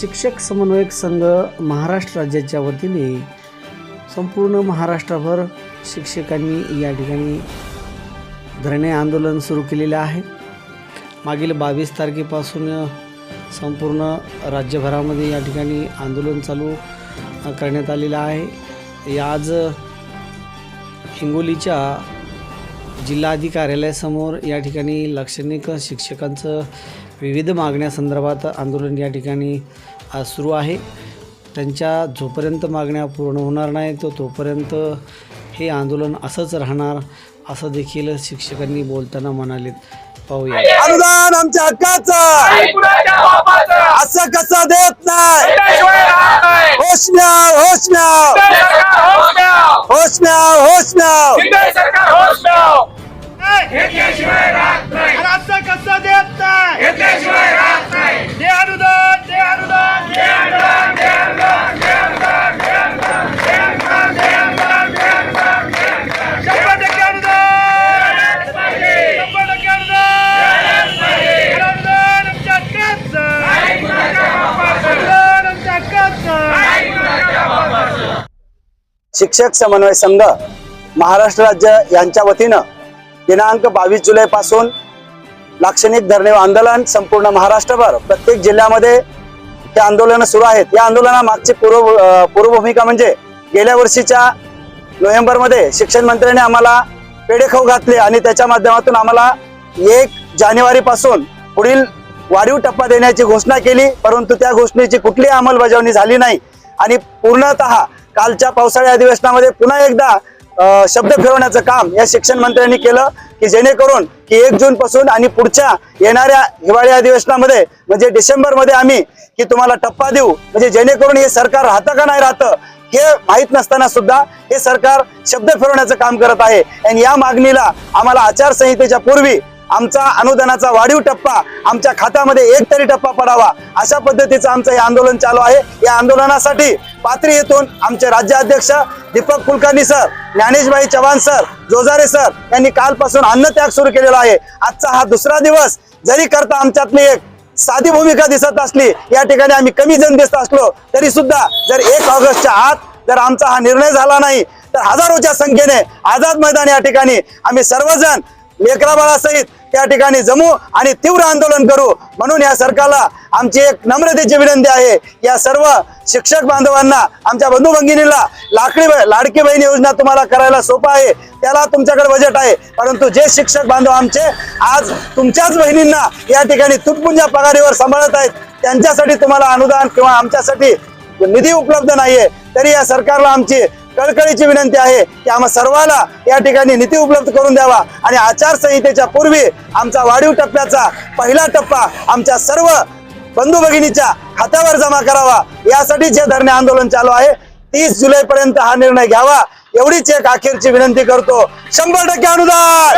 शिक्षक समन्वयक संघ महाराष्ट्र राज्याच्या वतीने संपूर्ण महाराष्ट्रभर शिक्षकांनी या ठिकाणी धरणे आंदोलन सुरू केलेले आहे. मागील बावीस तारखेपासून संपूर्ण राज्यभरामध्ये या ठिकाणी आंदोलन चालू करण्यात आलेलं आहे. या आज हिंगोलीच्या जिल्हाधिकारी कार्यालयासमोर या ठिकाणी लाक्षणिक शिक्षकांचं विविध मागण्यासंदर्भात आंदोलन या ठिकाणी सुरू आहे. त्यांच्या जोपर्यंत मागण्या पूर्ण होणार नाही तो तोपर्यंत हे आंदोलन असंच राहणार असं देखील शिक्षकांनी बोलताना म्हणालेत. पाहूया. अनुदान आमच्या हक्काचं! असं कसं शिक्षक समन्वय संघ महाराष्ट्र राज्य यांच्या वतीनं दिनांक बावीस जुलै पासून लाक्षणिक धरणे आंदोलन संपूर्ण महाराष्ट्रभर प्रत्येक जिल्ह्यामध्ये हे आंदोलन सुरू आहेत. या आंदोलनामागची पूर्व पूर्वभूमिका म्हणजे गेल्या वर्षीच्या नोव्हेंबरमध्ये शिक्षण मंत्र्यांनी आम्हाला पेढेखाऊ घातले आणि त्याच्या माध्यमातून आम्हाला एक जानेवारीपासून पुढील वाढीव टप्पा देण्याची घोषणा केली परंतु त्या घोषणेची कुठलीही अंमलबजावणी झाली नाही. आणि पूर्णतः कालच्या पावसाळी अधिवेशनामध्ये पुन्हा एकदा शब्द फिरवण्याचं काम या शिक्षण मंत्र्यांनी केलं की जेणेकरून की एक जून पासून आणि पुढच्या येणाऱ्या हिवाळी अधिवेशनामध्ये म्हणजे डिसेंबरमध्ये आम्ही की तुम्हाला टप्पा देऊ. म्हणजे जेणेकरून हे सरकार राहतं का नाही राहतं हे माहीत नसताना सुद्धा हे सरकार शब्द फिरवण्याचं काम करत आहे. आणि या मागणीला आम्हाला आचारसंहितेच्या पूर्वी आमचा अनुदानाचा वाढीव टप्पा आमच्या खात्यामध्ये एक तरी टप्पा पडावा. अशा पद्धतीचं आमचं हे आंदोलन चालू आहे. या आंदोलनासाठी पात्री येथून आमचे राज्याध्यक्ष Deepak Kulkarni sir Dnyaneshbhai Chavan sir Jojare sir यांनी कालपासून अन्नत्याग सुरू केलेला आहे. आजचा हा दुसरा दिवस जरी करता आमच्यातली एक साधी भूमिका दिसत असली या ठिकाणी आम्ही कमी जण दिसत असलो तरी सुद्धा जर एक ऑगस्टच्या आत जर आमचा हा निर्णय झाला नाही तर हजारोच्या संख्येने आझाद मैदान या ठिकाणी आम्ही सर्वजण लेकराबाळासहित त्या ठिकाणी जमू आणि तीव्र आंदोलन करू. म्हणून या सरकारला आमची एक नम्रतेची विनंती आहे. या सर्व शिक्षक बांधवांना आमच्या बंधू भगिनीला लाकडी लाडकी बहीण योजना तुम्हाला करायला सोपं आहे. त्याला तुमच्याकडे बजेट आहे. परंतु जे शिक्षक बांधव आमचे आज तुमच्याच बहिणींना या ठिकाणी तुटपुंजा पगारीवर सांभाळत आहेत त्यांच्यासाठी तुम्हाला अनुदान किंवा आमच्यासाठी निधी उपलब्ध नाहीये. तरी या सरकारला आमची कळकळीची विनंती आहे की आम्हा सर्वाला या ठिकाणी निधी उपलब्ध करून द्यावा. आणि आचारसंहितेच्या पूर्वी आमचा वाढीव टप्प्याचा पहिला टप्पा आमच्या सर्व बंधू भगिनीच्या खात्यावर जमा करावा. यासाठी जे धरणे आंदोलन चालू आहे तीस जुलै पर्यंत हा निर्णय घ्यावा. एवढीच एक अखेरची विनंती करतो. शंभर टक्के अनुदान!